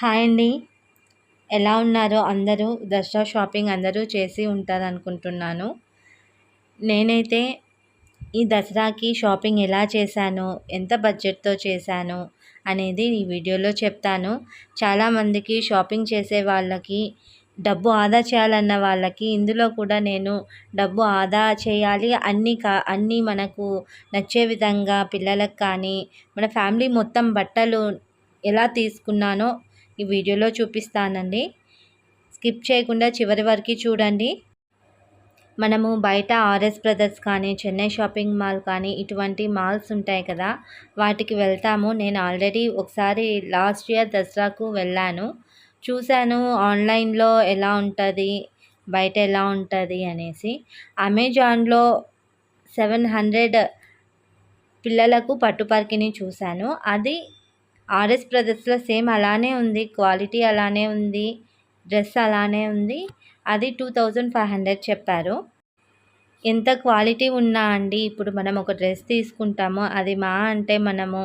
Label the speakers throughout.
Speaker 1: Hi అండి. ఎలా ఉన్నారో అందరూ దసరా షాపింగ్ అందరూ చేసి ఉంటారు అనుకుంటున్నాను నేనైతే ఈ దసరాకి షాపింగ్ ఎలా చేశాను ఎంత బడ్జెట్తో చేశాను అనేది ఈ వీడియోలో చెప్తాను. చాలామందికి షాపింగ్ చేసే వాళ్ళకి డబ్బు ఆదా చేయాలన్న వాళ్ళకి ఇందులో కూడా నేను డబ్బు ఆదా చేయాలి. అన్నీ కా అన్నీ మనకు నచ్చే విధంగా పిల్లలకు కానీ మన ఫ్యామిలీ మొత్తం బట్టలు ఎలా తీసుకున్నానో ఈ వీడియోలో చూపిస్తానండి. స్కిప్ చేయకుండా చివరి వరకు చూడండి. మనము బయట ఆర్ఎస్ బ్రదర్స్ కానీ చెన్నై షాపింగ్ మాల్ కానీ ఇటువంటి మాల్స్ ఉంటాయి కదా వాటికి వెళ్తాము. నేను ఆల్రెడీ ఒకసారి లాస్ట్ ఇయర్ దసరాకు వెళ్ళాను. చూశాను ఆన్లైన్లో ఎలా ఉంటుంది బయట ఎలా ఉంటుంది అనేసి. అమెజాన్లో సెవెన్ హండ్రెడ్ పిల్లలకు పట్టుపర్కిని చూశాను. అది ఆర్ఎస్ బ్రదర్స్లో సేమ్ అలానే ఉంది. క్వాలిటీ అలానే ఉంది. డ్రెస్ అలానే ఉంది. అది టూ థౌజండ్ ఫైవ్ హండ్రెడ్ చెప్పారు. ఎంత క్వాలిటీ ఉన్నా అండి ఇప్పుడు మనం ఒక డ్రెస్ తీసుకుంటామో అది మా అంటే మనము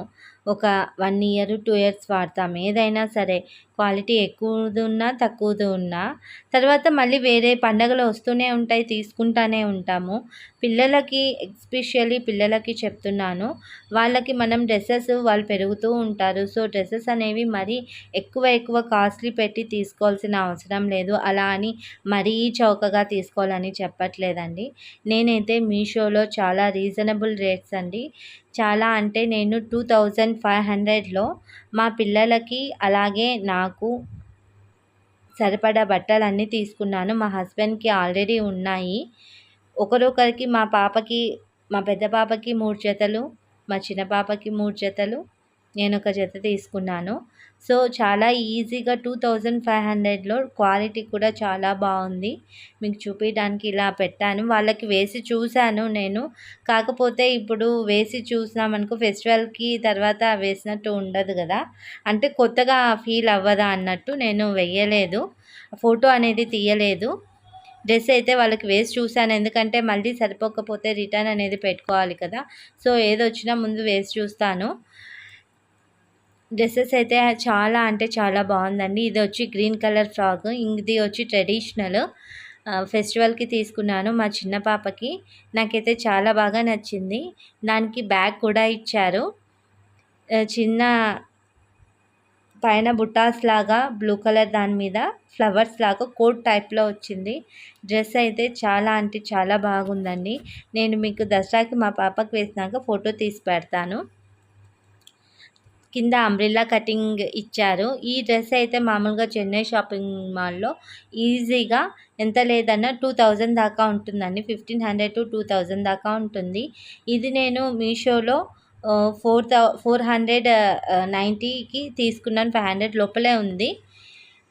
Speaker 1: ఒక వన్ ఇయర్ టూ ఇయర్స్ వాడతాం. ఏదైనా సరే క్వాలిటీ ఎక్కువది ఉన్నా తక్కువది ఉన్నా తర్వాత మళ్ళీ వేరే పండగలు వస్తూనే ఉంటాయి తీసుకుంటానే ఉంటాము. పిల్లలకి ఎస్పెషల్లీ పిల్లలకి చెప్తున్నాను వాళ్ళకి మనం డ్రెస్సెస్ వాళ్ళు పెరుగుతూ ఉంటారు. సో డ్రెస్సెస్ అనేవి మరీ ఎక్కువ ఎక్కువ కాస్ట్లీ పెట్టి తీసుకోవాల్సిన అవసరం లేదు. అలా అని మరీ చౌకగా తీసుకోవాలని చెప్పట్లేదండి. నేనైతే మీషోలో చాలా రీజనబుల్ రేట్స్ అండి. చాలా అంటే నేను టూ థౌజండ్ ఫైవ్ హండ్రెడ్లో మా పిల్లలకి అలాగే నాకు నాకు సరిపడా బట్టలన్నీ తీసుకున్నాను. మా హస్బెండ్కి ఆల్రెడీ ఉన్నాయి. ఒకరొకరికి మా పాపకి మా పెద్ద పాపకి మూడు జతలు మా చిన్న పాపకి మూడు జతలు నేను ఒక జత తీసుకున్నాను. సో చాలా ఈజీగా టూ థౌజండ్ ఫైవ్ హండ్రెడ్లో క్వాలిటీ కూడా చాలా బాగుంది. మీకు చూపించడానికి ఇలా పెట్టాను. వాళ్ళకి వేసి చూశాను నేను. కాకపోతే ఇప్పుడు వేసి చూసినామనుకో ఫెస్టివల్కి తర్వాత వేసినట్టు ఉండదు కదా. అంటే కొత్తగా ఫీల్ అవ్వదా అన్నట్టు నేను వెయ్యలేదు. ఫోటో అనేది తీయలేదు. డ్రెస్ అయితే వాళ్ళకి వేసి చూశాను. ఎందుకంటే మళ్ళీ సరిపోకపోతే రిటర్న్ అనేది పెట్టుకోవాలి కదా. సో ఏదొచ్చినా ముందు వేసి చూస్తాను. డ్రెస్సెస్ అయితే చాలా అంటే చాలా బాగుందండి. ఇది వచ్చి గ్రీన్ కలర్ ఫ్రాక్ ఇది వచ్చి ట్రెడిషనల్. ఫెస్టివల్కి తీసుకున్నాను మా చిన్న పాపకి. నాకైతే చాలా బాగా నచ్చింది. దానికి బ్యాగ్ కూడా ఇచ్చారు. చిన్న పైన బుటాస్ లాగా బ్లూ కలర్ దాని మీద ఫ్లవర్స్ లాగా కోట్ టైప్లో వచ్చింది. డ్రెస్ అయితే చాలా అంటే చాలా బాగుందండి. నేను మీకు దసరాకి మా పాపకి వేసినాక ఫోటో తీసి పెడతాను. కింద అంబ్రిల్లా కటింగ్ ఇచ్చారు. ఈ డ్రెస్ అయితే మామూలుగా చెన్నై షాపింగ్ మాల్లో ఈజీగా ఎంత లేదన్నా టూ థౌజండ్ దాకా ఉంటుందండి. Fifteen hundred to two thousand దాకా ఉంటుంది. ఇది నేను మీషోలో ఫోర్ థౌ ఫోర్ హండ్రెడ్ నైంటీకి తీసుకున్నాను. ఫైవ్ హండ్రెడ్ లోపలే ఉంది.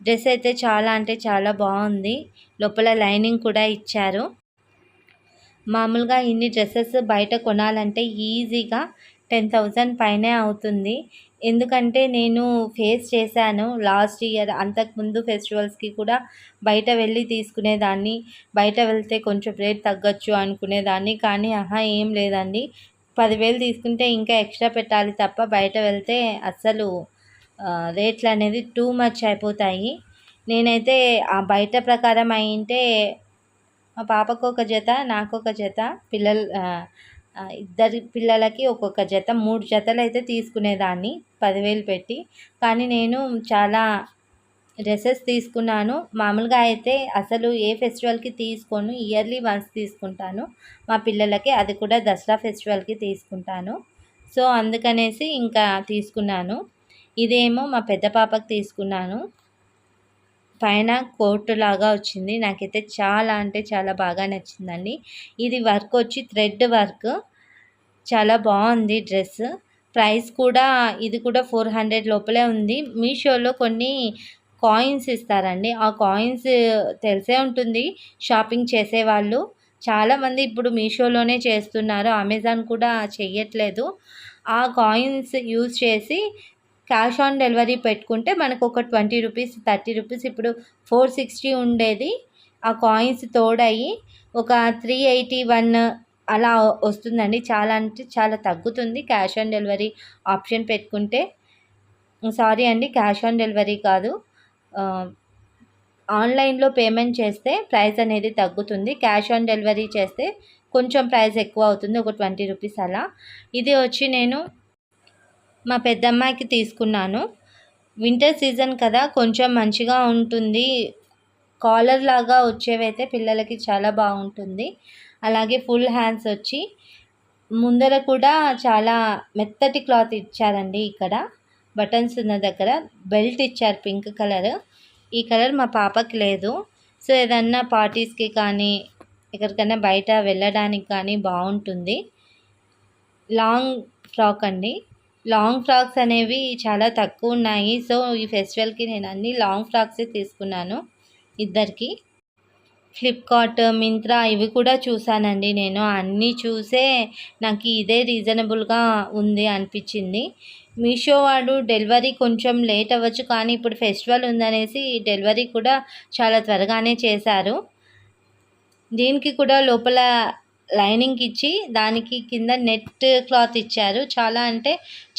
Speaker 1: డ్రెస్ అయితే చాలా అంటే చాలా బాగుంది. లోపల లైనింగ్ కూడా ఇచ్చారు. మామూలుగా ఇన్ని డ్రెస్సెస్ బయట కొనాలంటే ఈజీగా టెన్ థౌజండ్ పైనే అవుతుంది. ఎందుకంటే నేను ఫేస్ చేశాను. లాస్ట్ ఇయర్ అంతకుముందు ఫెస్టివల్స్కి కూడా బయట వెళ్ళి తీసుకునేదాన్ని. బయట వెళ్తే కొంచెం రేట్ తగ్గచ్చు అనుకునేదాన్ని. కానీ ఆహా ఏం లేదండి. పదివేలు తీసుకుంటే ఇంకా ఎక్స్ట్రా పెట్టాలి తప్ప బయట వెళ్తే అస్సలు రేట్లు అనేది టూ మచ్ అయిపోతాయి. నేనైతే ఆ బయట ప్రకారం అయింటే మా పాపకు ఒక జత నాకు ఒక జత పిల్లలు ఇద్దరి పిల్లలకి ఒక్కొక్క జత మూడు జతలు అయితే తీసుకునేదాన్ని పదివేలు పెట్టి. కానీ నేను చాలా డ్రెస్సెస్ తీసుకున్నాను. మామూలుగా అయితే అసలు ఏ ఫెస్టివల్కి తీసుకోను ఇయర్లీ వన్స్ తీసుకుంటాను. మా పిల్లలకి అది కూడా దసరా ఫెస్టివల్కి తీసుకుంటాను. సో అందుకనేసి ఇంకా తీసుకున్నాను. ఇదేమో మా పెద్ద పాపకి తీసుకున్నాను. పైన కోట్ లాగా వచ్చింది. నాకైతే చాలా అంటే చాలా బాగా నచ్చిందండి. ఇది వర్క్ వచ్చి థ్రెడ్ వర్క్. చాలా బాగుంది డ్రెస్. ప్రైస్ కూడా ఇది కూడా ఫోర్ హండ్రెడ్ లోపలే ఉంది. మీషోలో కొన్ని కాయిన్స్ ఇస్తారండి. ఆ కాయిన్స్ తెలిసే ఉంటుంది. షాపింగ్ చేసేవాళ్ళు. చాలామంది ఇప్పుడు మీషోలోనే చేస్తున్నారు. అమెజాన్ కూడా చెయ్యట్లేదు. ఆ కాయిన్స్ యూజ్ చేసి క్యాష్ ఆన్ డెలివరీ పెట్టుకుంటే మనకు ఒక ట్వంటీ రూపీస్ థర్టీ రూపీస్ ఇప్పుడు ఫోర్ సిక్స్టీ ఉండేది. ఆ కాయిన్స్ తోడయి ఒక త్రీ ఎయిటీ వన్ అలా వస్తుందండి. చాలా అంటే చాలా తగ్గుతుంది క్యాష్ ఆన్ డెలివరీ ఆప్షన్ పెట్టుకుంటే. సారీ అండి క్యాష్ ఆన్ డెలివరీ కాదు. ఆన్లైన్లో పేమెంట్ చేస్తే ప్రైస్ అనేది తగ్గుతుంది. క్యాష్ ఆన్ డెలివరీ చేస్తే కొంచెం ప్రైస్ ఎక్కువ అవుతుంది ఒక ట్వంటీ రూపీస్ అలా. ఇది వచ్చి నేను మా పెద్దమ్మాయికి తీసుకున్నాను. వింటర్ సీజన్ కదా కొంచెం మంచిగా ఉంటుంది. కాలర్ లాగా వచ్చేవైతే పిల్లలకి చాలా బాగుంటుంది. అలాగే ఫుల్ హ్యాండ్స్ వచ్చి ముందర కూడా చాలా మెత్తటి క్లాత్ ఇచ్చారండి ఇక్కడ. బటన్స్ ఉన్న దగ్గర బెల్ట్ ఇచ్చారు పింక్ కలర్. ఈ కలర్ మా పాపకి లేదు. సో ఏదన్నా పార్టీస్కి కానీ ఎక్కడికైనా బయట వెళ్ళడానికి కానీ బాగుంటుంది. లాంగ్ ఫ్రాక్ అండి. లాంగ్ ఫ్రాక్స్ అనేవి చాలా తక్కువ ఉన్నాయి. సో ఈ ఫెస్టివల్కి నేను అన్ని లాంగ్ ఫ్రాక్సే తీసుకున్నాను ఇద్దరికి. ఫ్లిప్కార్ట్ మింత్రా ఇవి కూడా చూసానండి నేను. అన్నీ చూసే నాకు ఇదే రీజనబుల్గా ఉంది అనిపించింది. మీషో వాడు డెలివరీ కొంచెం లేట్ అవ్వచ్చు కానీ ఇప్పుడు ఫెస్టివల్ ఉందనేసి డెలివరీ కూడా చాలా త్వరగానే చేశారు. దీనికి కూడా లోపల లైనింగ్ ఇచ్చి దానికి కింద నెట్ క్లాత్ ఇచ్చారు. చాలా అంటే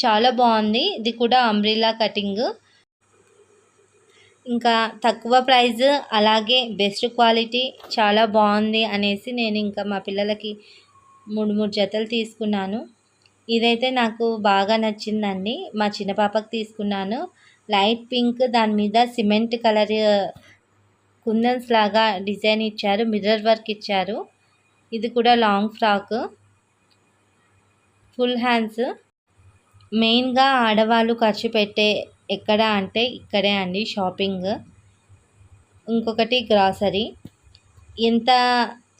Speaker 1: చాలా బాగుంది. ఇది కూడా అంబ్రిలా కటింగ్. ఇంకా తక్కువ ప్రైజ్ అలాగే బెస్ట్ క్వాలిటీ చాలా బాగుంది అనేసి నేను ఇంకా మా పిల్లలకి మూడు మూడు జతలు తీసుకున్నాను. ఇదైతే నాకు బాగా నచ్చిందండి. మా చిన్న పాపకి తీసుకున్నాను. లైట్ పింక్ దాని మీద సిమెంట్ కలర్ కుందన్స్ లాగా డిజైన్ ఇచ్చారు. మిర్రర్ వర్క్ ఇచ్చారు. ఇది కూడా లాంగ్ ఫ్రాక్ ఫుల్ హ్యాండ్స్ మెయిన్గా ఆడవాళ్ళు ఖర్చు పెట్టే ఎక్కడ అంటే ఇక్కడే అండి షాపింగ్ ఇంకొకటి గ్రాసరీ ఎంత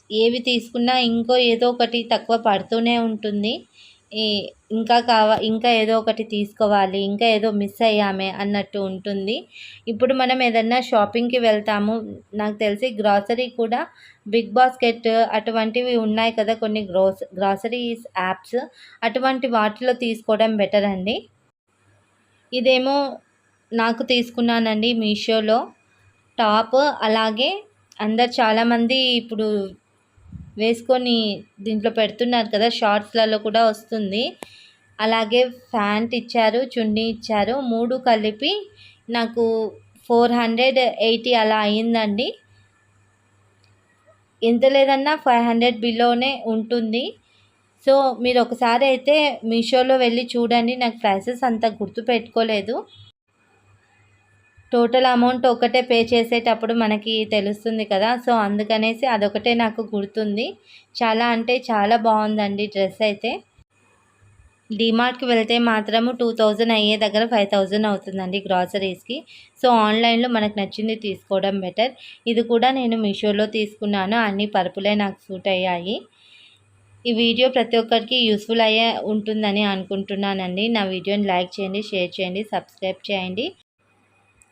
Speaker 1: ఏవి తీసుకున్నా ఇంకో ఏదో ఒకటి తక్కువ పడుతూనే ఉంటుంది. ఇంకా కావా ఇంకా ఏదో ఒకటి తీసుకోవాలి ఇంకా ఏదో మిస్ అయ్యామే అన్నట్టు ఉంటుంది. ఇప్పుడు మనం ఏదన్నా షాపింగ్కి వెళ్తాము. నాకు తెలిసి గ్రాసరీ కూడా బిగ్ బాస్కెట్ అటువంటివి ఉన్నాయి కదా కొన్ని గ్రోస్ గ్రాసరీస్ యాప్స్. అటువంటి వాటిలో తీసుకోవడం బెటర్ అండి. ఇదేమో నాకు తీసుకున్నానండి మీషోలో. టాప్ అలాగే అందరు చాలామంది ఇప్పుడు వేసుకొని దీంట్లో పెడుతున్నారు కదా షార్ట్స్లలో కూడా వస్తుంది. అలాగే ఫ్యాంట్ ఇచ్చారు చున్నీ ఇచ్చారు మూడు కలిపి నాకు ఫోర్ హండ్రెడ్ ఎయిటీ అలా అయిందండి. ఎంత లేదన్నా ఫైవ్ హండ్రెడ్ బిలోనే ఉంటుంది. సో మీరు ఒకసారి అయితే మీషోలో వెళ్ళి చూడండి నాకు ప్రైసెస్ అంత గుర్తు పెట్టుకోలేదు. టోటల్ అమౌంట్ ఒకటే పే చేసేటప్పుడు మనకి తెలుస్తుంది కదా. సో అందుకనేసి అదొకటే నాకు గుర్తుంది. చాలా అంటే చాలా బాగుందండి డ్రెస్ అయితే. డిమార్ట్కి వెళ్తే మాత్రము టూ థౌజండ్ అయ్యే దగ్గర ఫైవ్ థౌజండ్ అవుతుందండి గ్రాసరీస్కి. సో ఆన్లైన్లో మనకు నచ్చింది తీసుకోవడం బెటర్. ఇది కూడా నేను మీషోలో తీసుకున్నాను. అన్ని పరుపులే నాకు సూట్ అయ్యాయి. ఈ వీడియో ప్రతి ఒక్కరికి యూస్ఫుల్ అయ్యే ఉంటుందని అనుకుంటున్నానండి. నా వీడియోని లైక్ చేయండి షేర్ చేయండి సబ్స్క్రైబ్ చేయండి.